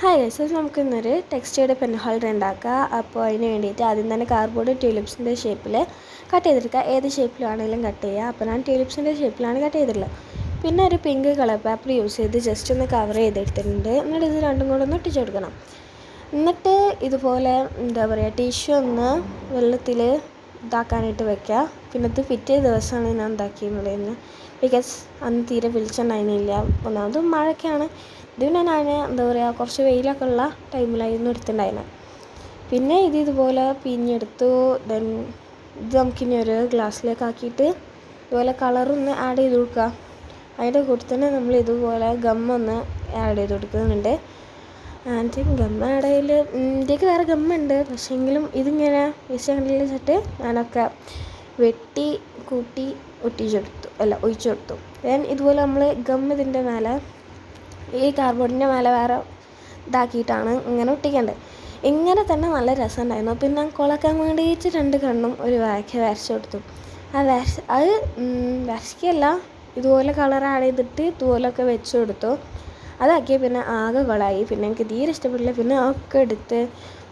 Hi guys അത് നമുക്ക് ഇന്നൊരു ടെക്സ്റ്റൈഡ് പെൻ ഹോൾഡർ ഉണ്ടാക്കുക അപ്പോൾ അതിന് വേണ്ടിയിട്ട് ആദ്യം തന്നെ കാർഡ്ബോർഡ് ട്യൂലിപ്സിന്റെ ഷേപ്പിൽ കട്ട് ചെയ്തെടുക്കുക ഏത് ഷേപ്പിലാണെങ്കിലും കട്ട് ചെയ്യുക അപ്പോൾ ഞാൻ ട്യൂലിപ്സിന്റെ ഷേപ്പിലാണ് കട്ട് ചെയ്തിട്ടുള്ളത്. പിന്നെ ഒരു പിങ്ക് കളർ പേപ്പർ യൂസ് ചെയ്ത് ജസ്റ്റ് ഒന്ന് കവർ ചെയ്തെടുത്തിട്ടുണ്ട്. എന്നിട്ട് ഇത് രണ്ടും കൂടെ ഒന്ന് ഒട്ടിച്ചു കൊടുക്കണം. എന്നിട്ട് ഇതുപോലെ എന്താ പറയുക ടിഷ്യൂ ഒന്ന് വെള്ളത്തിൽ ഇതാക്കാനായിട്ട് വെക്കുക പിന്നെ ഇത് പിറ്റേ ദിവസമാണ് ഞാൻ ഉണ്ടാക്കിയിരുന്നത് ബിക്കോസ് അന്ന് തീരെ വിളിച്ചുണ്ടായിരുന്നില്ല ഒന്നാമത് മഴയൊക്കെയാണ് ഇത് പിന്നെ ഞാൻ എന്താ പറയുക കുറച്ച് വെയിലൊക്കെ ഉള്ള ടൈമിലായിരുന്നു എടുത്തിട്ടുണ്ടായിരുന്നത് പിന്നെ ഇത് ഇതുപോലെ പിഞ്ഞെടുത്തു ദെൻ ഇത് നമുക്കിനി ഒരു ഗ്ലാസ്സിലേക്ക് ആക്കിയിട്ട് ഇതുപോലെ കളറൊന്ന് ആഡ് ചെയ്ത് കൊടുക്കുക. അതിന്റെ കൂടെ തന്നെ നമ്മൾ ഇതുപോലെ ഗമ്മൊന്ന് ആഡ് ചെയ്ത് കൊടുക്കുന്നുണ്ട്. ആൻഡ് ഗമ്മ ചെയ്യൽ ഇന്ത്യയ്ക്ക് വേറെ ഗമ്മുണ്ട് പക്ഷേങ്കിലും ഇതിങ്ങനെ വിഷയങ്ങളിൽ വെച്ചിട്ട് ഞാനൊക്കെ വെട്ടി കൂട്ടി ഒട്ടിച്ചെടുത്തു അല്ല ഒഴിച്ചു കൊടുത്തു. ദെൻ ഇതുപോലെ നമ്മൾ ഗം ഇതിന്റെ മേലെ ഈ കാർബോർഡിന്റെ മേലെ വേറെ ഇതാക്കിയിട്ടാണ് ഇങ്ങനെ ഒട്ടിക്കേണ്ടത് ഇങ്ങനെ തന്നെ നല്ല രസമുണ്ടായിരുന്നു. പിന്നെ കുളക്കാൻ വേണ്ടിയിട്ട് രണ്ട് കണ്ണും ഒരു വരയ്ക്ക് വരച്ചു കൊടുത്തു. ആ വരച്ച് അത് വരയ്ക്കല്ല ഇതുപോലെ കളർ ആഡ് ചെയ്തിട്ട് ഇതുപോലൊക്കെ വെച്ച് കൊടുത്തു. അതാക്കിയ പിന്നെ ആകെ കൊളായി. പിന്നെ എനിക്ക് തീരെ ഇഷ്ടപ്പെട്ടില്ല. പിന്നെ ഒക്കെ എടുത്ത്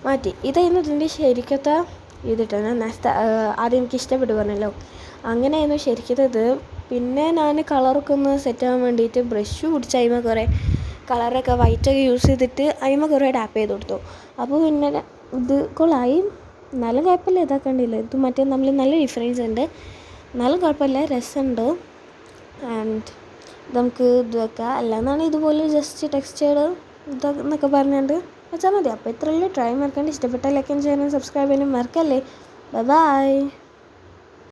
മാറ്റി. ഇതായിരുന്നു ഇതിന്റെ ശരിക്കത്തെ ഇതിട്ട് ഞാൻ ആദ്യം എനിക്ക് ഇഷ്ടപ്പെട്ടു പറഞ്ഞല്ലോ. അങ്ങനെയായിരുന്നു ശരിക്കത്തത് പിന്നെ ഞാൻ കളറൊക്കെ ഒന്ന് സെറ്റ് ആവാൻ വേണ്ടിയിട്ട് ബ്രഷ് പിടിച്ച് അതിമ കുറേ കളറൊക്കെ വൈറ്റൊക്കെ യൂസ് ചെയ്തിട്ട് അതിമ കുറേ ടാപ്പ് ചെയ്ത് കൊടുത്തു. അപ്പോൾ പിന്നെ ഇത് കൊള്ളായി. നല്ല കുഴപ്പമില്ല ഇതാക്കണ്ടില്ല ഇത് മറ്റേ നമ്മൾ നല്ല ഡിഫറൻസ് ഉണ്ട്. നല്ല കുഴപ്പമില്ല രസമുണ്ട്. ആൻഡ് നമുക്ക് ഇത് വെക്കാം. അല്ലാന്നാണ് ഇതുപോലെ ജസ്റ്റ് ടെക്സ്റ്റേഡ് ഇതെന്നൊക്കെ പറഞ്ഞുകൊണ്ട് വെച്ചാൽ മതി. അപ്പോൾ ഇത്രയല്ലേ ട്രൈ മറക്കാണ്ട് ഇഷ്ടപ്പെട്ട ലൈക്കും ചെയ്യാനും സബ്സ്ക്രൈബ് ചെയ്യാനും മറക്കല്ലേ? ബൈ